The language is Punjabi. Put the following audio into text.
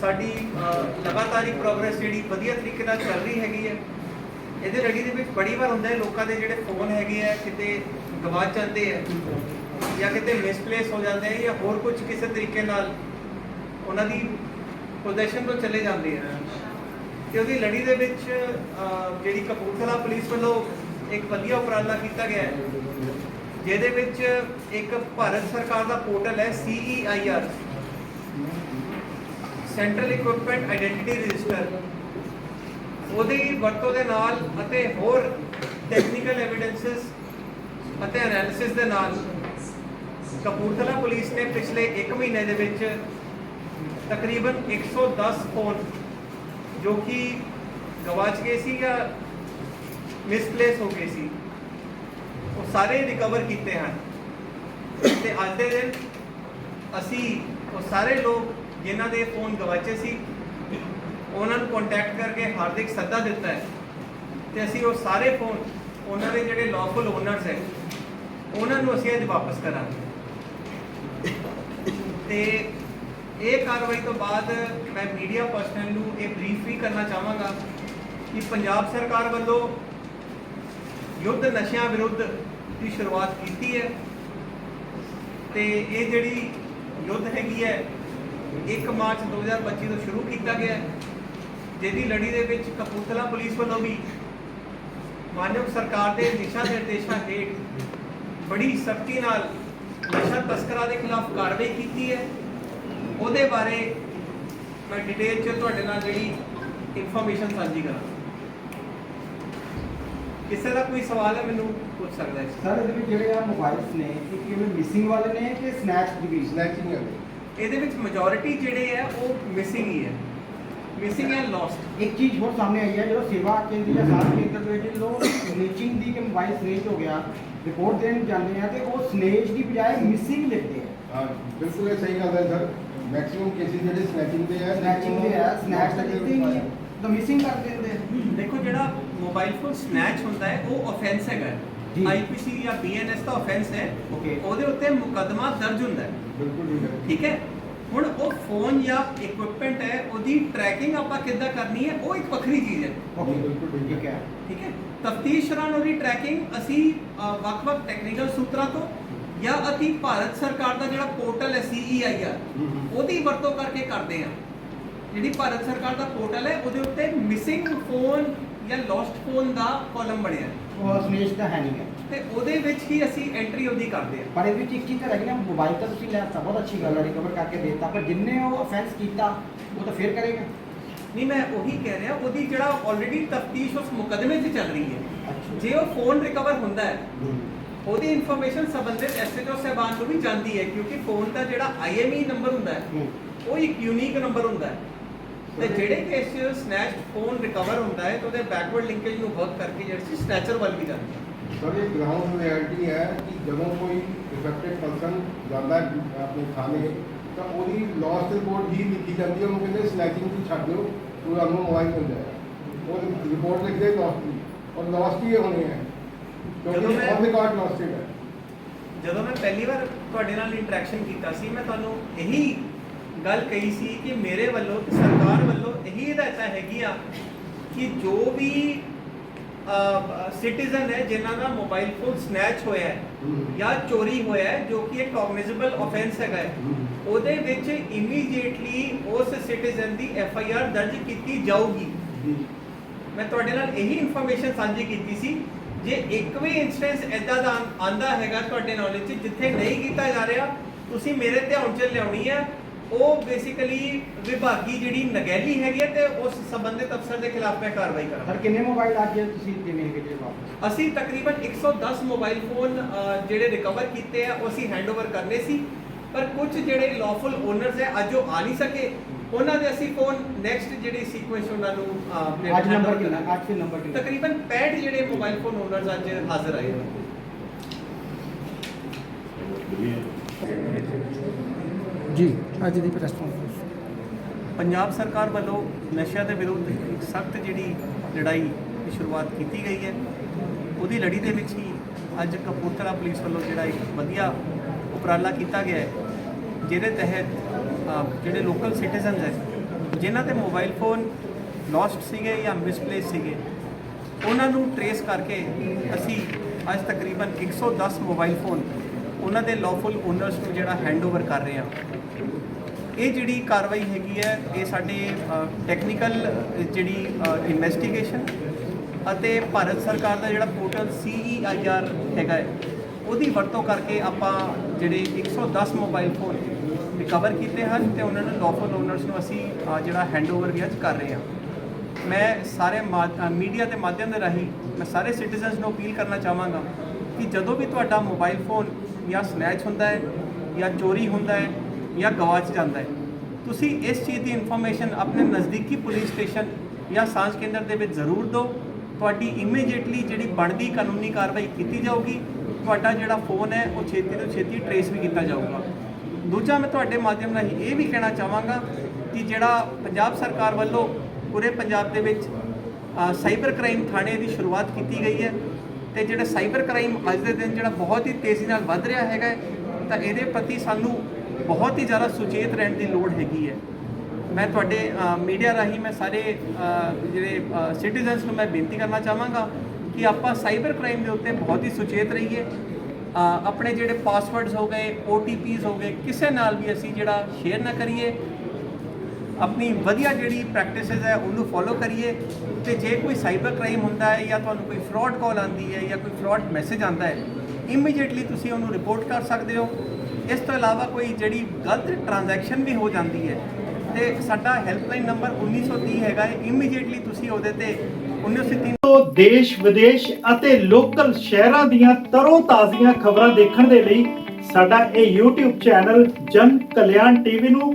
ਸਾਡੀ ਅ, ਲਗਾਤਾਰ ਹੀ ਪ੍ਰੋਗਰੈਸ ਜਿਹੜੀ ਵਧੀਆ ਤਰੀਕੇ ਨਾਲ ਚੱਲ ਰਹੀ ਹੈਗੀ ਹੈ। ਇਹਦੇ ਲੜੀ ਦੇ ਵਿੱਚ ਬੜੀ ਵਾਰ ਹੁੰਦਾ ਹੈ ਲੋਕਾਂ ਦੇ ਜਿਹੜੇ ਫੋਨ ਹੈਗੇ ਆ ਕਿਤੇ ਗਵਾਚ ਜਾਂਦੇ ਆ ਜਾਂ ਕਿਤੇ ਮਿਸਪਲੇਸ ਹੋ ਜਾਂਦੇ ਆ ਜਾਂ ਹੋਰ ਕੁਝ ਕਿਸੇ ਤਰੀਕੇ ਨਾਲ ਉਹਨਾਂ ਦੀ ਪੋਜੀਸ਼ਨ ਤੋਂ ਚਲੇ ਜਾਂਦੇ ਆ। ਤੇ ਉਹਦੀ ਲੜੀ ਦੇ ਵਿੱਚ ਜਿਹੜੀ ਕਪੂਰਥਲਾ ਪੁਲਿਸ ਵੱਲੋਂ ਇੱਕ ਵਧੀਆ ਉਪਰਾਲਾ ਕੀਤਾ ਗਿਆ ਹੈ ਜਿਹਦੇ ਵਿੱਚ ਇੱਕ ਭਾਰਤ ਸਰਕਾਰ ਦਾ ਪੋਰਟਲ ਹੈ E CEIR central equipment identity register ਉਹਦੀ ਵਰਤੋਂ ਦੇ ਨਾਲ ਅਤੇ ਹੋਰ ਟੈਕਨੀਕਲ ਐਵੀਡੈਂਸਸ ਅਤੇ ਐਨਾਲਿਸਿਸ ਦੇ ਨਾਲ ਕਪੂਰਥਲਾ ਪੁਲਿਸ ਨੇ ਪਿਛਲੇ 1 ਮਹੀਨੇ ਦੇ ਵਿੱਚ ਤਕਰੀਬਨ 110 ਫੋਨ ਜੋ ਕਿ ਗਵਾਚ ਗਏ ਸੀ ਜਾਂ ਮਿਸਪਲੇਸ ਹੋ ਗਏ ਸੀ, ਉਹ ਸਾਰੇ ਰਿਕਵਰ ਕੀਤੇ ਹਨ। ਤੇ ਅੱਜ ਦੇ ਦਿਨ ਅਸੀਂ ਉਹ ਸਾਰੇ ਲੋਕ ਜਿਨ੍ਹਾਂ ਦੇ ਫੋਨ ਗਵਾਚੇ ਸੀ, ਉਹਨਾਂ ਨੂੰ ਕੰਟੈਕਟ ਕਰਕੇ ਹਾਰਦਿਕ ਸੱਦਾ ਦਿੱਤਾ ਹੈ। ਤੇ ਅਸੀਂ ਉਹ ਸਾਰੇ ਫੋਨ, ਉਹਨਾਂ ਦੇ ਜਿਹੜੇ ਲawful ਓਨਰਸ ਹੈ, ਉਹਨਾਂ ਨੂੰ ਅਸੀਂ ਅੱਜ ਵਾਪਸ ਕਰਾਂਗੇ। ਤੇ ਇਹ ਕਾਰਵਾਈ ਤੋਂ ਬਾਅਦ ਮੈਂ ਮੀਡੀਆ ਪਰਸਨਲ ਨੂੰ ਇਹ ਬਰੀਫ ਵੀ ਕਰਨਾ ਚਾਹਾਂਗਾ ਕਿ ਪੰਜਾਬ ਸਰਕਾਰ ਵੱਲੋਂ ਯੁੱਧ ਨਸ਼ਿਆਂ ਵਿਰੁੱਧ ਦੀ ਸ਼ੁਰੂਆਤ ਕੀਤੀ ਹੈ। ਤੇ ਇਹ ਜਿਹੜੀ ਯੁੱਧ ਹੈਗੀ ਹੈ 1 ਮਾਰਚ 2025 ਤੋਂ ਸ਼ੁਰੂ ਕੀਤਾ ਗਿਆ ਹੈ, ਜਿਹਦੀ ਲੜੀ ਦੇ ਵਿੱਚ ਕਪੂਰਥਲਾ ਪੁਲਿਸ ਵੱਲੋਂ ਵੀ ਮਾਨਯੋਗ ਸਰਕਾਰ ਦੇ ਦਿਸ਼ਾ ਨਿਰਦੇਸ਼ਾਂ ਹੇਠ ਬੜੀ ਸਖਤੀ ਨਾਲ ਨਸ਼ਾ ਤਸਕਰਾਂ ਦੇ ਖਿਲਾਫ ਕਾਰਵਾਈ ਕੀਤੀ ਹੈ। ਉਹਦੇ ਬਾਰੇ ਮੈਂ ਡਿਟੇਲ 'ਚ ਤੁਹਾਡੇ ਨਾਲ ਜਿਹੜੀ ਇਨਫੋਰਮੇਸ਼ਨ ਸਾਂਝੀ ਕਰਾਂ ਕਿਸੇ ਦਾ ਕੋਈ ਸਵਾਲ ਹੈ ਮੈਨੂੰ ਪੁੱਛ ਸਕਦਾ ਹੈ। ਸਰ, ਇਹਦੇ ਵਿੱਚ ਜਿਹੜੇ ਆ ਮੋਬਾਈਲਸ ਨੇ ਇਹ ਕਿਵੇਂ ਮਿਸਿੰਗ ਵਾਲੇ ਨੇ ਕਿ ਸਨੈਚ ਦੀ ਵੀ ਸਨੈਚਿੰਗ ਹੈ। ਇਹਦੇ ਵਿੱਚ ਮੈਜੋਰਿਟੀ ਜਿਹੜੇ ਹੈ ਉਹ ਮਿਸਿੰਗ ਹੀ ਹੈ ਮਿਸਿੰਗ ਹੈ ਲੋਸਟ ਇੱਕ ਚੀਜ਼ ਹੋਰ ਸਾਹਮਣੇ ਆਈ ਹੈ ਜਦੋਂ ਸੇਵਾ ਕੇਂਦਰ ਜਾਂ ਸਾਧ ਕੇਂਦਰ ਦੇ ਵਿੱਚ ਲੋਕ ਸਨੇਚਿੰਗ ਦੀ ਕਿ ਮੋਬਾਈਲ ਸਨੇਚ ਹੋ ਗਿਆ ਰਿਪੋਰਟ ਦੇਣ ਜਾਂਦੇ ਆ ਤੇ ਉਹ ਸਨੇਚ ਦੀ ਬਜਾਏ ਮਿਸਿੰਗ ਲਿਖਦੇ ਆ। ਹਾਂ ਬਿਲਕੁਲ ਇਹ ਸਹੀ ਗੱਲ ਹੈ ਸਰ। ਮੈਕਸਿਮਮ ਕੇਸਿਸ ਜਿਹੜੇ ਸਨੈਚਿੰਗ ਦੇ ਹੈ ਸਨੈਚਿੰਗ ਦੇ ਆ ਸਨੈਚ ਤਾਂ ਹੀ ਨਹੀਂ। ਤਾਂ ਮਿਸਿੰਗ ਕਰ ਦਿੰਦੇ ਆ। ਦੇਖੋ ਜਿਹੜਾ ਮੋਬਾਈਲ ਫੋਨ ਸਨੈਚ ਹੁੰਦਾ ਹੈ ਉਹ ਆਫੈਂਸ ਹੈਗਾ। ਜੀ। ਆਈਪੀਸੀ ਜਾਂ ਬੀਐਨਐਸ ਦਾ ਆਫੈਂਸ ਹੈ. ਉਹਦੇ ਉੱਤੇ ਮੁਕੱਦਮਾ ਦਰਜ ਹੁੰਦਾ ਹੈ। ਬਿਲਕੁਲ ਠੀਕ ਹੈ ਠੀਕ ਹੈ? ਹੁਣ ਉਹ ਫੋਨ ਜਾਂ ਇਕਵਿਪਮੈਂਟ ਹੈ ਉਹਦੀ ਟਰੈਕਿੰਗ ਆਪਾਂ ਕਿੱਦਾਂ ਕਰਨੀ ਹੈ ਉਹ ਇੱਕ ਵੱਖਰੀ ਚੀਜ਼ ਹੈ। ਓਕੇ ਬਿਲਕੁਲ ਠੀਕ ਹੈ। ਠੀਕ ਹੈ? ਤਫਤੀਸ਼ ਦੌਰਾਨ ਉਹਦੀ ਟਰੈਕਿੰਗ ਅਸੀਂ ਵੱਖ-ਵੱਖ ਟੈਕਨੀਕਲ ਸੂਤਰਾਂ ਤੋਂ ਜਾਂ ਅਸੀਂ ਭਾਰਤ ਸਰਕਾਰ ਦਾ ਜਿਹੜਾ ਪੋਰਟਲ ਹੈ ਹੂੰ, ਹੂੰ। ਉਹਦੀ ਵਰਤੋਂ ਕਰਕੇ ਕਰਦੇ ਆ ਜਿਹੜੀ ਭਾਰਤ ਸਰਕਾਰ ਦਾ ਪੋਰਟਲ ਹੈ ਉਹਦੇ ਉੱਤੇ ਮਿਸਿੰਗ ਫੋਨ ਜਾਂ ਲੋਸਟ ਫੋਨ ਦਾ ਕਾਲਮ ਬਣਿਆ। ਉਹ ਸਨੇਚ ਤਾਂ ਹੈ ਨਹੀਂ ਹੈ। ਤੇ ਉਹਦੇ ਵਿੱਚ ਹੀ ਅਸੀਂ ਐਂਟਰੀ ਉਹਦੀ ਕਰਦੇ ਆ ਪਰ ਵਿੱਚ ਇੱਕ ਚੀਜ਼ ਤਾਂ ਰਹਿ ਨਾ ਮੋਬਾਈਲ ਤਾਂ ਤੁਸੀਂ ਲੈ ਬਹੁਤ ਅੱਛੀ ਗੱਲ ਹੈ ਰਿਕਵਰ ਕਰਕੇ ਦੇ ਦਿੱਤਾ ਪਰ ਜਿੰਨੇ ਉਹ ਅਫੈਂਸ ਕੀਤਾ ਉਹ ਤਾਂ ਫੇਰ ਕਰੇਗਾ। ਨਹੀਂ ਮੈਂ ਉਹੀ ਕਹਿ ਰਿਹਾ ਉਹਦੀ ਜਿਹੜਾ ਆਲਰੇਡੀ ਤਫਤੀਸ਼ ਉਸ ਮੁਕਦਮੇ 'ਚ ਚੱਲ ਰਹੀ ਹੈ। ਜੇ ਉਹ ਫੋਨ ਰਿਕਵਰ ਹੁੰਦਾ ਹੈ। ਉਹਦੀ ਇਨਫੋਰਮੇਸ਼ਨ ਸੰਬੰਧਿਤ ਐਸਐਚਓ ਸਾਹਿਬਾਨ ਨੂੰ ਵੀ ਜਾਂਦੀ ਹੈ ਕਿਉਂਕਿ ਫੋਨ ਦਾ ਜਿਹੜਾ ਆਈਐਮਈ ਨੰਬਰ ਹੁੰਦਾ ਹੂੰ। ਉਹ ਇੱਕ ਯੂਨੀਕ ਨੰਬਰ ਹੁੰਦਾ ਹੈ। ਤੇ ਜਿਹੜੇ ਕੇਸ 'ਚ ਸਨੈਚ ਫੋਨ ਰਿਕਵਰ ਹੁੰਦਾ ਹੈ ਤਾਂ ਉਹਦੇ ਬੈਕਵਰਡ ਲਿੰਕੇਜ ਨੂੰ ਵਰਕ ਕਰਕੇ ਜਿਹੜੀ ਸੀ ਸਨੈਚਰ ਵੱਲ ਵੀ ਜਾਂਦੀ ਹੈ। ਸਰ ਇਹ ਗਰਾਊਂਡ ਰਿਐਲਿਟੀ ਹੈ ਕਿ ਜਦੋਂ ਕੋਈ ਇਫੈਕਟਡ ਪਰਸਨ ਜਾਂਦਾ ਹੈ ਆਪਣੇ ਥਾਣੇ ਤਾਂ ਉਹਦੀ ਲਾਸਟ ਰਿਪੋਰਟ ਹੀ ਲਿਖੀ ਜਾਂਦੀ ਹੈ। ਉਹਨੂੰ ਕਹਿੰਦੇ ਸਨੈਚਿੰਗ ਦੀ ਛੱਡ ਦਿਓ ਉਹ ਤੁਹਾਨੂੰ ਮੋਬਾਈਲ ਮਿਲ ਜਾਏਗਾ। ਉਹ ਰਿਪੋਰਟ ਲਿਖਦੇ ਲਾਸਟ ਦੀ ਔਰ ਲਾਸਟ ਹੀ ਇਹ ਹੋਣੀ ਹੈ ਜਦੋਂ ਕਿਉਂਕਿ ਮੈਂ- ਔਨ ਰਿਕਾਰਡ ਲਾਸਟਡ ਹੈ ਜਦੋਂ ਮੈਂ ਪਹਿਲੀ ਵਾਰ ਤੁਹਾਡੇ ਨਾਲ ਇੰਟਰੈਕਸ਼ਨ ਕੀਤਾ ਸੀ ਮੈਂ ਤੁਹਾਨੂੰ ਇਹੀ ਗੱਲ ਕਹੀ ਸੀ ਕਿ ਮੇਰੇ ਵੱਲੋਂ ਸਰਕਾਰ ਵੱਲੋਂ ਇਹੀ ਹਦਾਇਤਾਂ ਹੈਗੀਆਂ ਕਿ ਜੋ ਵੀ ਸਿਟੀਜ਼ਨ ਹੈ ਜਿਨ੍ਹਾਂ ਦਾ ਮੋਬਾਈਲ ਫੋਨ ਸਨੈਚ ਹੋਇਆ ਹੈ। ਜਾਂ ਚੋਰੀ ਹੋਇਆ ਹੈ ਜੋ ਕਿ ਇੱਕ ਕੌਗਨਿਜ਼ੇਬਲ ਆਫੈਂਸ ਹੈਗਾ ਹੈ। ਉਹਦੇ ਵਿੱਚ ਇਮੀਡੀਏਟਲੀ ਉਸ ਸਿਟੀਜ਼ਨ ਦੀ ਐਫ ਆਈ ਆਰ ਦਰਜ ਕੀਤੀ ਜਾਊਗੀ ਮੈਂ ਤੁਹਾਡੇ ਨਾਲ ਇਹੀ ਇਨਫੋਰਮੇਸ਼ਨ ਸਾਂਝੀ ਕੀਤੀ ਸੀ ਜੇ ਇੱਕ ਵੀ ਇਨਸਟੈਂਸ ਐਦਾਂ ਦਾ ਆਂਦਾ ਹੈਗਾ ਤੁਹਾਡੇ ਨੌਲੇਜ 'ਚ ਜਿੱਥੇ ਨਹੀਂ ਕੀਤਾ ਜਾ ਰਿਹਾ ਤੁਸੀਂ ਮੇਰੇ ਧਿਆਨ 'ਚ ਲਿਆਉਣੀ ਹੈ ਉਹ ਬੇਸਿਕਲੀ ਵਿਭਾਗੀ ਜਿਹੜੀ ਨਗੈਲੀ ਹੈਗੀ ਹੈ ਤੇ ਉਸ ਸੰਬੰਧਿਤ ਅਫਸਰ ਦੇ ਖਿਲਾਫ ਮੈਂ ਕਾਰਵਾਈ ਸਰ ਕਰਾਂਗਾ ਕਿੰਨੇ ਮੋਬਾਈਲ ਅੱਜ ਤੁਸੀਂ ਦੇਵੇਂਗੇ ਜਿਹੜੇ ਵਾਪਸ? ਅਸੀਂ ਤਕਰੀਬਨ 110 ਮੋਬਾਈਲ ਫੋਨ ਅ, ਜਿਹੜੇ ਰਿਕਵਰ ਕੀਤੇ ਆ ਉਹ ਅਸੀਂ ਹੈਂਡਓਵਰ ਕਰਨੇ ਸੀ। ਪਰ ਕੁਝ ਜਿਹੜੇ ਲawful ਓਨਰਸ ਹੈ ਅੱਜ ਉਹ ਆ ਨਹੀਂ ਸਕੇ। ਉਹਨਾਂ ਦੇ ਅਸੀਂ ਫੋਨ ਨੈਕਸਟ ਜਿਹੜੀ ਸੀਕੁਐਂਸ ਉਹਨਾਂ ਨੂੰ ਅ, ਆਪਣੇ ਅੱਜ ਨੰਬਰ handover ਕਿੰਨਾ? ਕਰਾਂਗੇ। ਅੱਜ ਫਿਰ ਨੰਬਰ ਕਿੰਨਾ? ਤਕਰੀਬਨ 65 ਜਿਹੜੇ ਮੋਬਾਈਲ ਫੋਨ ਓਨਰਸ ਅੱਜ ਹਾਜ਼ਰ ਆਏ ਹੋਏ ਜੀ। ਅੱਜ ਦੀ ਪ੍ਰੈਸ ਕਾਨਫਰੰਸ ਪੰਜਾਬ ਸਰਕਾਰ ਵੱਲੋਂ ਨਸ਼ਿਆਂ ਦੇ ਵਿਰੁੱਧ ਇੱਕ ਸਖਤ ਜਿਹੜੀ ਲੜਾਈ ਦੀ ਸ਼ੁਰੂਆਤ ਕੀਤੀ ਗਈ ਹੈ। ਉਹਦੀ ਲੜੀ ਦੇ ਵਿੱਚ ਹੀ ਅੱਜ ਕਪੂਰਥਲਾ ਪੁਲਿਸ ਵੱਲੋਂ ਜਿਹੜਾ ਇੱਕ ਵਧੀਆ ਉਪਰਾਲਾ ਕੀਤਾ ਗਿਆ ਹੈ ਜਿਹਦੇ ਤਹਿਤ ਅ, ਜਿਹੜੇ ਲੋਕਲ ਸਿਟੀਜ਼ਨਸ ਹੈ ਜਿਨ੍ਹਾਂ ਦੇ ਮੋਬਾਈਲ ਫੋਨ ਲੋਸਟ ਸੀਗੇ ਜਾਂ ਮਿਸਪਲੇਸ ਸੀਗੇ ਉਹਨਾਂ ਨੂੰ ਟਰੇਸ ਕਰਕੇ ਅਸੀਂ ਅੱਜ ਤਕਰੀਬਨ 110 ਮੋਬਾਈਲ ਫੋਨ ਉਹਨਾਂ ਦੇ ਲawful ਓਨਰਸ ਨੂੰ ਜਿਹੜਾ ਹੈਂਡਓਵਰ ਕਰ ਰਹੇ ਹਾਂ। ਇਹ ਜਿਹੜੀ ਕਾਰਵਾਈ ਹੈਗੀ ਹੈ, ਇਹ ਸਾਡੇ ਟੈਕਨੀਕਲ ਜਿਹੜੀ ਇਨਵੈਸਟੀਗੇਸ਼ਨ ਅਤੇ ਭਾਰਤ ਸਰਕਾਰ ਦਾ ਜਿਹੜਾ ਪੋਰਟਲ CEIR ਹੈਗਾ ਹੈ, ਉਹਦੀ ਵਰਤੋਂ ਕਰਕੇ ਆਪਾਂ ਜਿਹੜੇ 110 ਮੋਬਾਈਲ ਫੋਨ ਰਿਕਵਰ ਕੀਤੇ ਹਨ ਤੇ ਉਹਨਾਂ ਨੂੰ ਲawful ਓਨਰਸ ਨੂੰ ਅਸੀਂ ਜਿਹੜਾ ਹੈਂਡਓਵਰ ਵੀ ਅੱਜ ਕਰ ਰਹੇ ਹਾਂ। ਮੈਂ ਸਾਰੇ ਮੀਡੀਆ ਦੇ ਮਾਧਿਅਮ ਦੇ ਰਾਹੀਂ, ਮੈਂ ਸਾਰੇ ਸਿਟੀਜ਼ਨਸ ਨੂੰ ਅਪੀਲ ਕਰਨਾ ਚਾਹਾਂਗਾ ਕਿ ਜਦੋਂ ਵੀ ਤੁਹਾਡਾ ਮੋਬਾਈਲ ਫੋਨ ਜਾਂ ਸਨੈਚ ਹੁੰਦਾ ਹੈ, ਜਾਂ ਚੋਰੀ ਹੁੰਦਾ ਹੈ, ਜਾਂ ਗਵਾਚ ਜਾਂਦਾ ਹੈ। ਤੁਸੀਂ ਇਸ ਚੀਜ਼ ਦੀ ਇਨਫੋਰਮੇਸ਼ਨ ਆਪਣੇ ਨਜ਼ਦੀਕੀ ਪੁਲਿਸ ਸਟੇਸ਼ਨ ਜਾਂ ਸਾਂਝ ਕੇਂਦਰ ਦੇ ਵਿੱਚ ਜ਼ਰੂਰ ਦਿਓ। ਤੁਹਾਡੀ ਇਮੀਡੀਏਟਲੀ ਜਿਹੜੀ ਬਣਦੀ ਕਾਨੂੰਨੀ ਕਾਰਵਾਈ ਕੀਤੀ ਜਾਊਗੀ, ਤੁਹਾਡਾ ਜਿਹੜਾ ਫੋਨ ਹੈ, ਉਹ ਛੇਤੀ ਤੋਂ ਛੇਤੀ ਟਰੇਸ ਵੀ ਕੀਤਾ ਜਾਊਗਾ। ਦੂਜਾ ਮੈਂ ਤੁਹਾਡੇ ਮਾਧਿਅਮ ਰਾਹੀਂ ਇਹ ਵੀ ਕਹਿਣਾ ਚਾਹਾਂਗਾ ਕਿ ਜਿਹੜਾ ਪੰਜਾਬ ਸਰਕਾਰ ਵੱਲੋਂ ਪੂਰੇ ਪੰਜਾਬ ਦੇ ਵਿੱਚ ਸਾਈਬਰ ਕ੍ਰਾਈਮ ਥਾਣੇ ਦੀ ਸ਼ੁਰੂਆਤ ਕੀਤੀ ਗਈ ਹੈ ਤੇ ਜਿਹੜਾ ਸਾਈਬਰ ਕ੍ਰਾਈਮ ਅੱਜ ਦੇ ਦਿਨ ਜਿਹੜਾ ਬਹੁਤ ਹੀ ਤੇਜ਼ੀ ਨਾਲ ਵੱਧ ਰਿਹਾ ਹੈਗਾ ਤਾਂ ਇਹਦੇ ਪ੍ਰਤੀ ਸਾਨੂੰ ਬਹੁਤ ਹੀ ਜ਼ਿਆਦਾ ਸੁਚੇਤ ਰਹਿਣ ਦੀ ਲੋੜ ਹੈਗੀ ਹੈ। ਮੈਂ ਤੁਹਾਡੇ ਮੀਡੀਆ ਰਾਹੀਂ ਮੈਂ ਸਾਰੇ ਜਿਹੜੇ ਸਿਟੀਜ਼ਨਸ ਨੂੰ ਮੈਂ ਬੇਨਤੀ ਕਰਨਾ ਚਾਹਾਂਗਾ ਕਿ ਆਪਾਂ ਸਾਈਬਰ ਕ੍ਰਾਈਮ ਦੇ ਉੱਤੇ ਬਹੁਤ ਹੀ ਸੁਚੇਤ ਰਹੀਏ। ਆਪਣੇ ਜਿਹੜੇ ਪਾਸਵਰਡਸ ਹੋ ਗਏ OTPs ਹੋ ਗਏ, ਕਿਸੇ ਨਾਲ ਵੀ ਅਸੀਂ ਜਿਹੜਾ ਸ਼ੇਅਰ ਨਾ ਕਰੀਏ। ਆਪਣੀ ਵਧੀਆ ਜਿਹੜੀ ਪ੍ਰੈਕਟਿਸਿਸ ਹੈ, ਉਹਨੂੰ ਫੋਲੋ ਕਰੀਏ ਤੇ ਜੇ ਕੋਈ ਸਾਈਬਰ ਕ੍ਰਾਈਮ ਹੁੰਦਾ ਹੈ ਜਾਂ ਤੁਹਾਨੂੰ ਕੋਈ ਫਰਾਡ ਕਾਲ ਆਉਂਦੀ ਹੈ ਜਾਂ ਕੋਈ ਫਰਾਡ ਮੈਸੇਜ ਆਉਂਦਾ ਹੈ ਇਮੀਡੀਏਟਲੀ ਤੁਸੀਂ ਉਹਨੂੰ ਰਿਪੋਰਟ ਕਰ ਸਕਦੇ ਹੋ। ਇਸ ਤੋਂ ਇਲਾਵਾ ਕੋਈ ਜਿਹੜੀ ਗਲਤ ਟ੍ਰਾਂਜੈਕਸ਼ਨ ਵੀ ਹੋ ਜਾਂਦੀ ਹੈ ਤੇ ਸਾਡਾ ਹੈਲਪਲਾਈਨ ਨੰਬਰ 1930 ਹੈਗਾ ਹੈ। ਇਮੀਡੀਏਟਲੀ ਤੁਸੀਂ ਉਹਦੇ ਤੇ 1930 ਤੋਂ ਦੇਸ਼, ਵਿਦੇਸ਼ ਅਤੇ ਲੋਕਲ ਸ਼ਹਿਰਾਂ ਦੀਆਂ ਤਰੋ ਤਾਜ਼ੀਆਂ ਖਬਰਾਂ ਦੇਖਣ ਦੇ ਲਈ ਸਾਡਾ ਇਹ YouTube ਚੈਨਲ ਜਨ ਕਲਿਆਣ ਟੀਵੀ ਨੂੰ